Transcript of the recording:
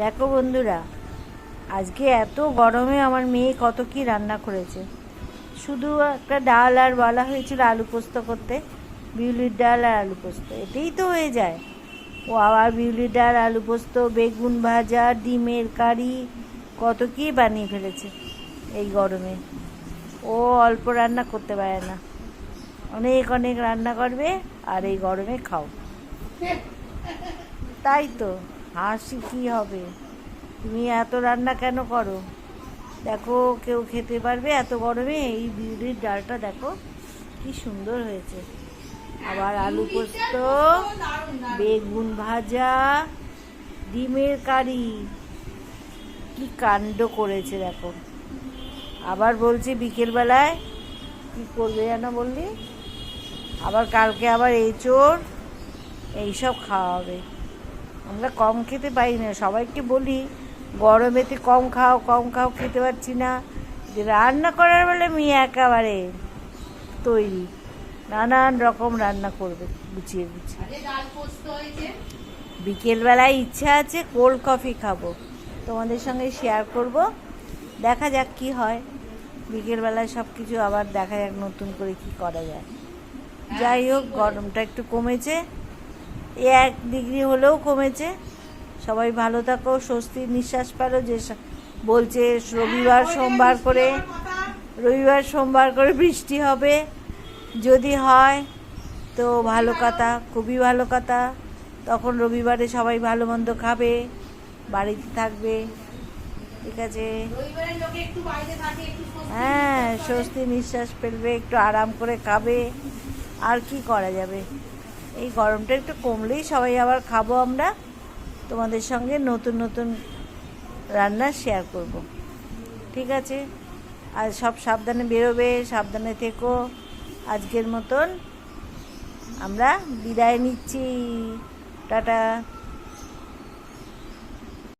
দেখো বন্ধুরা, আজকে এত গরমে আমার মেয়ে কত কি রান্না করেছে। শুধু একটা ডাল আর বলা হয়েছিল আলু পোস্ত করতে, বিউলির ডাল আর আলু পোস্ত, এতেই তো হয়ে যায়। ও আবার বিউলির ডাল, আলু পোস্ত, বেগুন ভাজা, ডিমের কারি, কত কি বানিয়ে ফেলেছে এই গরমে। ও অল্প রান্না করতে পারে না। অনেক অনেক রান্না করবে আর এই গরমে খাও। তাই তো। হাসি কি হবে? তুমি এত রান্না কেন করো? দেখো, কেউ খেতে পারবে? এত গরমে এই বিউলির ডালটা দেখো, কি সুন্দর হয়েছে। আবার আলু পোস্ত, বেগুন ভাজা, ডিমের কারি। কি কাণ্ড করেছে দেখো। আবার বলছে বিকেলবেলায়, কি করবে যেন বললি? আবার কালকে আবার এই চোর এইসব খাওয়া হবে। আমরা কম খেতে পারি না। সবাইকে বলি গরমেতে কম খাও কম খাও খেতে পারছি না। যে রান্না করার বেলা মেয়ে একেবারে তৈরি। নানান রকম রান্না করবে গুছিয়ে গুছিয়ে। বিকেলবেলায় ইচ্ছা আছে কোল্ড কফি খাব। তোমাদের সঙ্গে শেয়ার করব। দেখা যাক কি হয়। বিকেলবেলায় সব কিছু আবার দেখা যাক নতুন করে কি করা যায়। যাই হোক গরমটা একটু কমেছে। এক ডিগ্রি হলেও কমেছে। সবাই ভালো থাকো স্বস্তির নিঃশ্বাস পেল যে বলছে রবিবার সোমবার করে রবিবার সোমবার করে বৃষ্টি হবে। যদি হয় তো ভালো কথা খুবই ভালো কথা। তখন রবিবারে সবাই ভালো মন্দ খাবে বাড়িতে থাকবে। ঠিক আছে? হ্যাঁ স্বস্তি নিঃশ্বাস ফেলবে একটু আরাম করে খাবে। আর কি করা যাবে? এই গরমটা একটু কমলেই সবাই আবার খাব আমরা। তোমাদের সঙ্গে নতুন নতুন রান্না শেয়ার করব। ঠিক আছে? আর সব সাবধানে বেরোবে, সাবধানে থেকো। আজকের মতন আমরা বিদায় নিচ্ছি। টাটা।